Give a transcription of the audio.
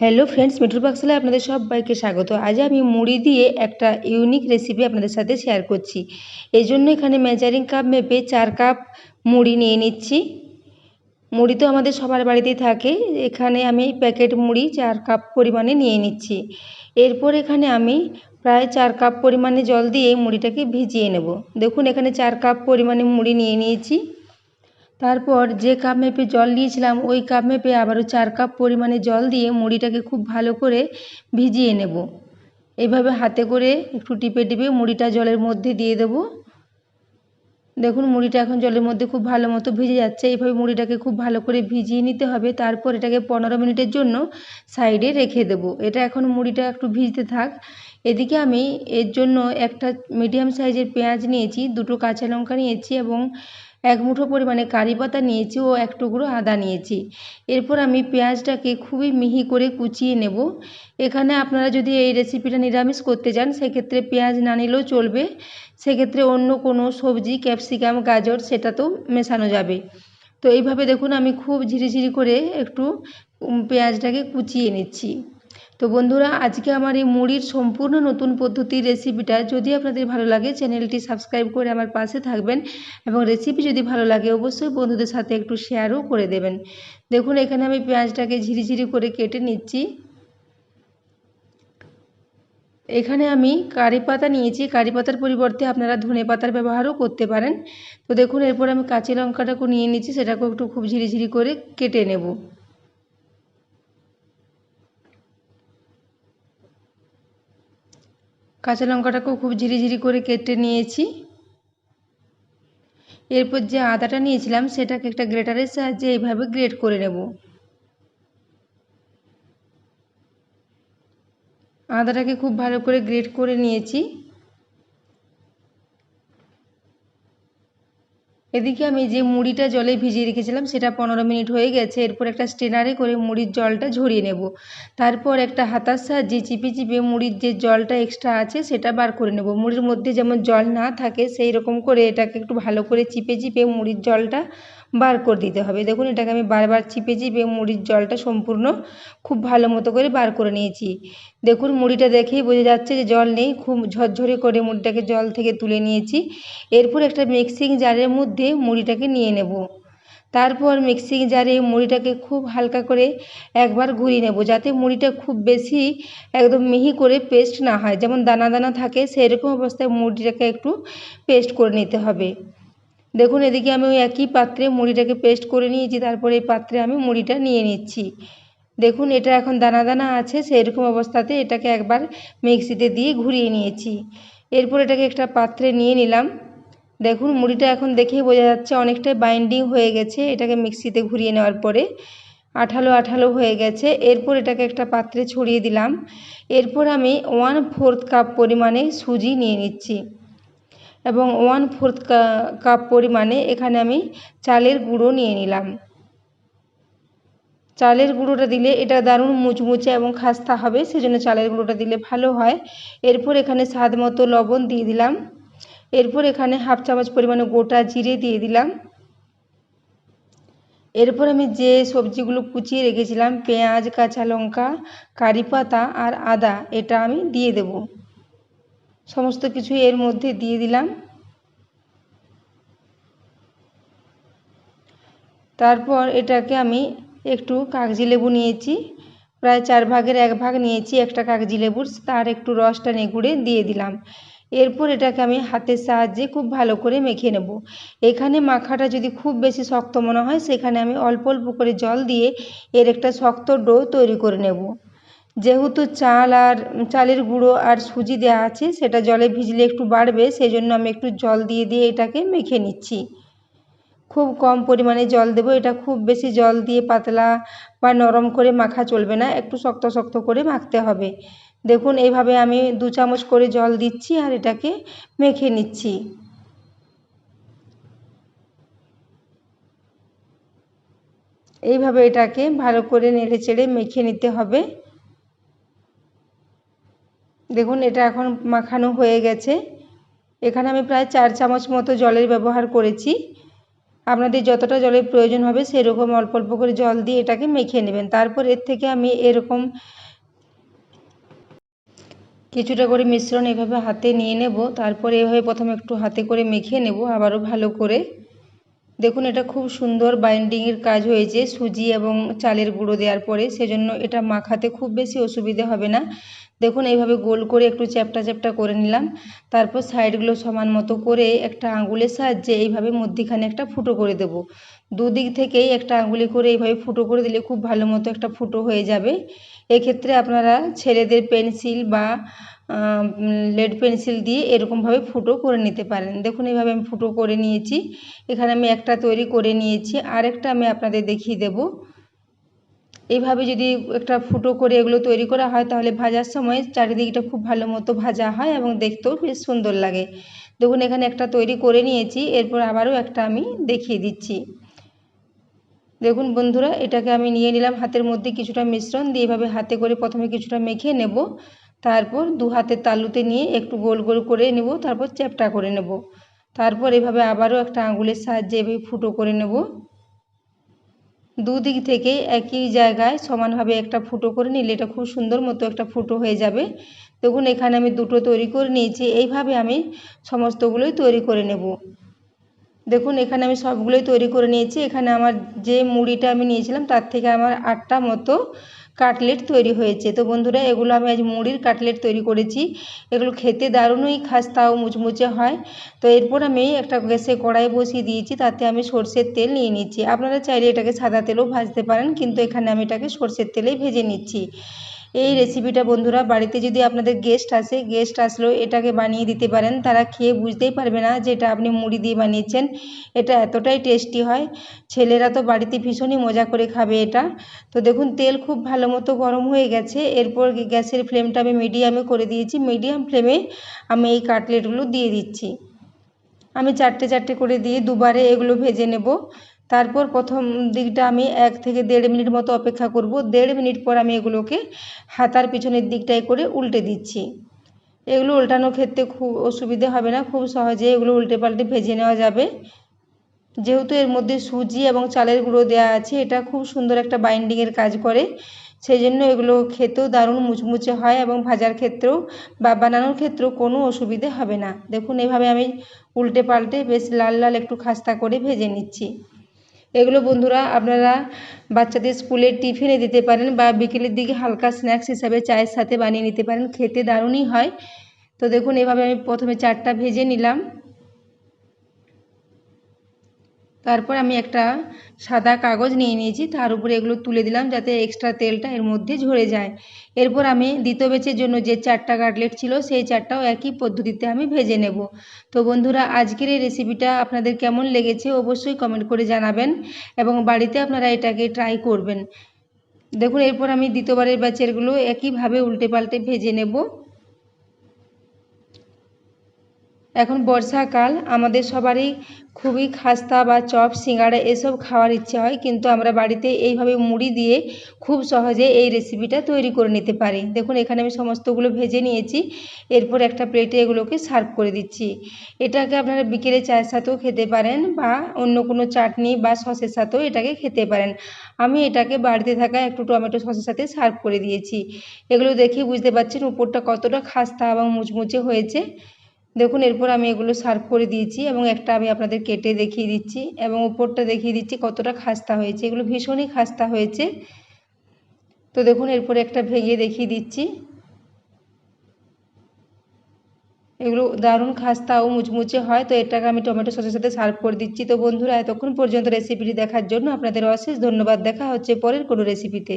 Hello friends মিঠুর পাকশালায় আপনাদের সবাইকে স্বাগত। আজ আমি মুড়ি দিয়ে একটা ইউনিক রেসিপি আপনাদের সাথে শেয়ার করছি। এই জন্য এখানে মেজারিং কাপ মেপে চার কাপ মুড়ি নিয়ে নিচ্ছি। মুড়ি তো আমাদের সবার বাড়িতেই থাকে। এখানে আমি প্যাকেট মুড়ি চার কাপ পরিমাণে নিয়ে নিচ্ছি। এরপর এখানে আমি প্রায় চার কাপ পরিমাণে জল দিয়ে মুড়িটাকে ভিজিয়ে নেব। দেখুন, এখানে চার কাপ পরিমাণে মুড়ি নিয়ে নিয়েছি। তারপর যে কাপ মেপে জল নিয়েছিলাম, ওই কাপ মেপে আবারও চার কাপ পরিমাণে জল দিয়ে মুড়িটাকে খুব ভালো করে ভিজিয়ে নেব। এইভাবে হাতে করে একটু টিপে টিপে মুড়িটা জলের মধ্যে দিয়ে দেব। দেখুন, মুড়িটা এখন জলের মধ্যে খুব ভালো মতো ভিজে যাচ্ছে। এইভাবে মুড়িটাকে খুব ভালো করে ভিজিয়ে নিতে হবে। তারপর এটাকে পনেরো মিনিটের জন্য সাইডে রেখে দেব। এটা এখন মুড়িটা একটু ভিজতে থাক। এদিকে আমি এর জন্য একটা মিডিয়াম সাইজের পেঁয়াজ নিয়েছি, দুটো কাঁচা লঙ্কা নিয়েছি এবং এক মুঠো পরিমাণে কারি পাতা নিয়েছি ও এক টুকরো আদা নিয়েছি। এরপর আমি পেঁয়াজটাকে খুবই মিহি করে কুচিয়ে নেব। এখানে আপনারা যদি এই রেসিপিটা নিরামিষ করতে চান, সেক্ষেত্রে পেঁয়াজ না নিলেও চলবে। সেক্ষেত্রে অন্য কোনো সবজি, ক্যাপসিকাম, গাজর সেটাতেও মেশানো যাবে। তো এইভাবে দেখুন, আমি খুব ঝিরিঝিরি করে একটু পেঁয়াজটাকে কুচিয়ে নিচ্ছি। তো বন্ধুরা, আজকে আমার এই মুড়ির সম্পূর্ণ নতুন পদ্ধতির রেসিপিটা যদি আপনাদের ভালো লাগে চ্যানেলটি সাবস্ক্রাইব করে আমার পাশে থাকবেন এবং রেসিপি যদি ভালো লাগে, অবশ্যই বন্ধুদের সাথে একটু শেয়ারও করে দেবেন। দেখুন, এখানে আমি পেঁয়াজটাকে ঝিরিঝিরি করে কেটে নিচ্ছি। এখানে আমি কারি পাতা নিয়েছি। কারি পাতার পরিবর্তে আপনারা ধনে পাতার ব্যবহারও করতে পারেন। তো দেখুন, এরপর আমি কাঁচি লঙ্কাটাকে নিয়ে নিচ্ছি, সেটাকেও একটু খুব ঝিরিঝিরি করে কেটে নেব। কাঁচা লঙ্কাটাকেও খুব ঝিরিঝিরি করে কেটে নিয়েছি। এরপর যে আদাটা নিয়েছিলাম, সেটাকে একটা গ্রেটারের সাহায্যে এইভাবে গ্রেট করে নেব। আদাটাকে খুব ভালো করে গ্রেট করে নিয়েছি। এদিকে আমি যে মুড়িটা জলে ভিজিয়ে রেখেছিলাম, সেটা পনেরো মিনিট হয়ে গেছে। এরপর একটা স্টেনারে করে মুড়ির জলটা ঝরিয়ে নেব। তারপর একটা হাতার সাহায্যে চিপে চিপে মুড়ির যে জলটা এক্সট্রা আছে, সেটা বার করে নেব। মুড়ির মধ্যে যেমন জল না থাকে সেই রকম করে এটাকে একটু ভালো করে চিপে চিপে মুড়ির জলটা বার করে দিতে হবে। দেখুন, এটাকে আমি বারবার চিপে চিপে মুড়ির জলটা সম্পূর্ণ খুব ভালো মতো করে বার করে নিয়েছি। দেখুন, মুড়িটা দেখেই বোঝা যাচ্ছে যে জল নেই। খুব ঝরঝরে করে মুড়িটাকে জল থেকে তুলে নিয়েছি। এরপর একটা মিক্সিং জারের মধ্যে মুড়িটাকে নিয়ে নেব। তারপর মিক্সিং জারে মুড়িটাকে খুব হালকা করে একবার ঘুরিয়ে নেব যাতে মুড়িটা খুব বেশি একদম মিহি করে পেস্ট না হয়। যেমন দানা দানা থাকে, সেরকম অবস্থায় মুড়িটাকে একটু পেস্ট করে নিতে হবে। দেখুন, এদিকে আমি ওই একই পাত্রে মুড়িটাকে পেস্ট করে নিয়েছি, তারপরে এই পাত্রে আমি মুড়িটা নিয়ে নিচ্ছি। দেখুন, এটা এখন দানা দানা আছে, সেরকম অবস্থাতে এটাকে একবার মিক্সিতে দিয়ে ঘুরিয়ে নিয়েছি। এরপর এটাকে একটা পাত্রে নিয়ে নিলাম। দেখুন, মুড়িটা এখন দেখেই বোঝা যাচ্ছে অনেকটাই বাইন্ডিং হয়ে গেছে এটাকে মিক্সিতে ঘুরিয়ে নেওয়ার পরে। আঠালো আঠালো হয়ে গেছে। এরপর এটাকে একটা পাত্রে ছড়িয়ে দিলাম। এরপর আমি ওয়ান ফোর্থ কাপ পরিমাণে সুজি নিয়ে নিচ্ছি। এবং ওয়ান ফোর্থ কাপ পরিমাণে এখানে আমি চালের গুঁড়ো নিয়ে নিলাম। চালের গুঁড়োটা দিলে এটা দারুণ মুচমুচে এবং খাস্তা হবে, সেজন্য চালের গুঁড়োটা দিলে ভালো হয়। এরপর এখানে স্বাদ মতো লবণ দিয়ে দিলাম। এরপর এখানে হাফ চামচ পরিমাণে গোটা জিরে দিয়ে দিলাম। এরপর আমি যে সবজিগুলো কুচিয়ে রেখেছিলাম, পেঁয়াজ, কাঁচা লঙ্কা, কারি পাতা আর আদা, এটা আমি দিয়ে দেব। সমস্ত কিছু এর মধ্যে দিয়ে দিলাম। তারপর এটাকে আমি একটু কাগজি লেবু নিয়েছি, প্রায় চার ভাগের এক ভাগ নিয়েছি একটা কাগজি লেবুর, তার একটু রসটা নেগুড়ে দিয়ে দিলাম। এরপর এটাকে আমি হাতের সাহায্যে খুব ভালো করে মেখে নেব। এখানে মাখাটা যদি খুব বেশি শক্ত মনে হয়, সেখানে আমি অল্প অল্প করে জল দিয়ে এর একটা শক্ত ডো তৈরি করে নেব। যেহেতু চাল আর, চালের গুঁড়ো আর সুজি দেওয়া আছে, সেটা জলে ভিজলে একটু বাড়বে সেই জন্য আমি একটু জল দিয়ে দিয়ে এটাকে মেখে নিচ্ছি। খুব কম পরিমাণে জল দেব, এটা খুব বেশি জল দিয়ে পাতলা বা নরম করে মাখা চলবে না, একটু শক্ত শক্ত করে মাখতে হবে। দেখুন, এইভাবে আমি দু চামচ করে জল দিচ্ছি আর এটাকে মেখে নিচ্ছি। এইভাবে এটাকে ভালো করে নেড়ে চেড়ে মেখে নিতে হবে। দেখুন, এটা এখন মাখানো হয়ে গেছে। এখানে আমি প্রায় চার চামচ মতো জলের ব্যবহার করেছি। আপনাদের যতটা জলের প্রয়োজন হবে, সেরকম অল্প অল্প করে জল দিয়ে এটাকে মেখে নেবেন। তারপর এর থেকে আমি এরকম কিছুটা করে মিশ্রণ এভাবে হাতে নিয়ে নেব। তারপরে এভাবে প্রথমে একটু হাতে করে মেখে নেব আবারও ভালো করে। দেখুন, এটা খুব সুন্দর বাইন্ডিংয়ের কাজ হয়েছে সুজি এবং চালের গুঁড়ো দেওয়ার পরে। সেজন্য এটা মাখাতে খুব বেশি অসুবিধে হবে না। দেখুন, এইভাবে গোল করে একটু চ্যাপটা চ্যাপটা করে নিলাম। তারপর সাইডগুলো সমান মতো করে একটা আঙুলের সাহায্যে এইভাবে মধ্যিখানে একটা ফুটো করে দেব। দুদিক থেকেই একটা আঙুলি করে এইভাবে ফুটো করে দিলে খুব ভালো মতো একটা ফুটো হয়ে যাবে। এক্ষেত্রে আপনারা ছেলেদের পেন্সিল বা লেড পেন্সিল দিয়ে এরকমভাবে ফুটো করে নিতে পারেন। দেখুন, এইভাবে আমি ফুটো করে নিয়েছি। এখানে আমি একটা তৈরি করে নিয়েছি। আরেকটা আমি আপনাদের দেখিয়ে দেব। এইভাবে যদি একটা ফুটো করে এগুলো তৈরি করা হয়, তাহলে ভাজার সময় চারিদিকটা খুব ভালো মতো ভাজা হয় এবং দেখতেও বেশ সুন্দর লাগে। দেখুন, এখানে একটা তৈরি করে নিয়েছি, এরপর আবারও একটা আমি দেখিয়ে দিচ্ছি। দেখুন বন্ধুরা, এটাকে আমি নিয়ে নিলাম হাতের মধ্যে কিছুটা মিশ্রণ, দিয়ে এভাবে হাতে করে প্রথমে কিছুটা মেখে নেব। তারপর দু হাতের তালুতে নিয়ে একটু গোল গোল করে নেব, তারপর চ্যাপটা করে নেব। তারপর এভাবে আবারও একটা আঙুলের সাহায্যে এভাবে ফুটো করে নেব। দুদিক থেকে একই জায়গায় সমানভাবে একটা ফুটো করে নিলে এটা খুব সুন্দর মতো একটা ফুটো হয়ে যাবে। দেখুন, এখানে আমি দুটো তৈরি করে নিয়েছি। এইভাবে আমি সমস্তগুলোই তৈরি করে নেব। দেখুন, এখানে আমি সবগুলোই তৈরি করে নিয়েছি। এখানে আমার যে মুড়িটা আমি নিয়েছিলাম, তার থেকে আমার আটটা মতো কাটলেট তৈরি হয়েছে। তো বন্ধুরা, এগুলো আমি আজ মুড়ির কাটলেট তৈরি করেছি। এগুলো খেতে দারুণই খাস্তাও মুচমুচে হয়। তো এরপর আমি একটা গ্যাসে কড়াই বসিয়ে দিয়েছি, তাতে আমি সর্ষের তেল নিয়ে নিচ্ছি। আপনারা চাইলে এটাকে সাদা তেলেও ভাজতে পারেন, কিন্তু এখানে আমি এটাকে সর্ষের তেলেই ভেজে নিচ্ছি। এই রেসিপিটা বন্ধুরা, বাড়িতে যদি আপনাদের গেস্ট আসে গেস্ট আসলেও এটাকে বানিয়ে দিতে পারেন। তারা খেয়ে বুঝতেই পারবে না যে এটা আপনি মুড়ি দিয়ে বানিয়েছেন। এটা এতটাই টেস্টি হয়। ছেলেরা তো বাড়িতে ভীষণই মজা করে খাবে এটা। তো দেখুন, তেল খুব ভালো মতো গরম হয়ে গেছে। এরপর গ্যাসের ফ্লেমটা আমি মিডিয়ামে করে দিয়েছি। মিডিয়াম ফ্লেমে আমি এই কাটলেটগুলো দিয়ে দিচ্ছি। আমি চারটে চারটে করে দিয়ে দুবারে এগুলো ভেজে নেব। তারপর প্রথম দিকটা আমি এক থেকে দেড় মিনিট মতো অপেক্ষা করব। দেড় মিনিট পর আমি এগুলোকে হাতার পিছনের দিকটায় করে উল্টে দিচ্ছি। এগুলো উল্টানোর ক্ষেত্রে খুব অসুবিধে হবে না, খুব সহজে এগুলো উল্টে পাল্টে ভেজে নেওয়া যাবে। যেহেতু এর মধ্যে সুজি এবং চালের গুঁড়ো দেওয়া আছে, এটা খুব সুন্দর একটা বাইন্ডিংয়ের কাজ করে। সেই জন্য এগুলো খেতেও দারুণ মুচমুচে হয় এবং ভাজার ক্ষেত্রেও বা বানানোর ক্ষেত্রেও কোনো অসুবিধে হবে না। দেখুন, এভাবে আমি উল্টে পাল্টে বেশ লাল লাল একটু খাস্তা করে ভেজে নিচ্ছি। এগুলো বন্ধুরা আপনারা বাচ্চাদের স্কুলে টিফিনে দিতে পারেন বা বিকেলের দিকে হালকা স্ন্যাক্স হিসাবে চায়ের সাথে বানিয়ে নিতে পারেন। খেতে দারুণই হয়। তো দেখুন, এভাবে আমি প্রথমে চারটা ভেজে নিলাম। তারপর আমি একটা সাদা কাগজ নিয়ে নিয়েছি। তার উপরে এগুলো তুলে দিলাম যাতে এক্সট্রা তেলটা এর মধ্যে ঝরে যায়। এরপর আমি দ্বিতীয় বেচের জন্য যে চারটা কাটলেট ছিল সেই চারটাও একই পদ্ধতিতে আমি ভেজে নেব। তো বন্ধুরা, আজকের এই রেসিপিটা আপনাদের কেমন লেগেছে অবশ্যই কমেন্ট করে জানাবেন এবং বাড়িতে আপনারা এটাকে ট্রাই করবেন। দেখুন, এরপর আমি দ্বিতীয়বারের ব্যাচেরগুলো একইভাবে উল্টে পাল্টে ভেজে নেব। এখন বর্ষাকাল, আমাদের সবারই খুবই খাস্তা বা চপ, সিঙ্গাড়া এসব খাওয়ার ইচ্ছে হয়, কিন্তু আমরা বাড়িতে এইভাবে মুড়ি দিয়ে খুব সহজে এই রেসিপিটা তৈরি করে নিতে পারি। দেখুন, এখানে আমি সমস্তগুলো ভেজে নিয়েছি, এরপর একটা প্লেটে এগুলোকে সার্ভ করে দিচ্ছি। এটাকে আপনারা বিকেলে চায়ের সাথেও খেতে পারেন বা অন্য কোনো চাটনি বা সসের সাথেও এটাকে খেতে পারেন। আমি এটাকে বাড়িতে থাকা একটু টমেটো সসের সাথে সার্ভ করে দিয়েছি। এগুলো দেখে বুঝতে পারছেন উপরটা কতটা খাস্তা এবং মুচমুচে হয়েছে। দেখুন, এরপর আমি এগুলো সার্ভ করে দিয়েছি এবং একটা আমি আপনাদের কেটে দেখিয়ে দিচ্ছি এবং উপরটা দেখিয়ে দিচ্ছি কতটা খাস্তা হয়েছে। এগুলো ভীষণই খাস্তা হয়েছে। তো দেখুন, এরপরে একটা ভেঙে দেখিয়ে দিচ্ছি। এগুলো দারুণ খাস্তা ও মুচমুচে হয়, তো এটাকে আমি টমেটো সসের সাথে সার্ভ করে দিচ্ছি। তো বন্ধুরা, এতক্ষণ পর্যন্ত রেসিপিটি দেখার জন্য আপনাদের অশেষ ধন্যবাদ। দেখা হচ্ছে পরের কোনো রেসিপিতে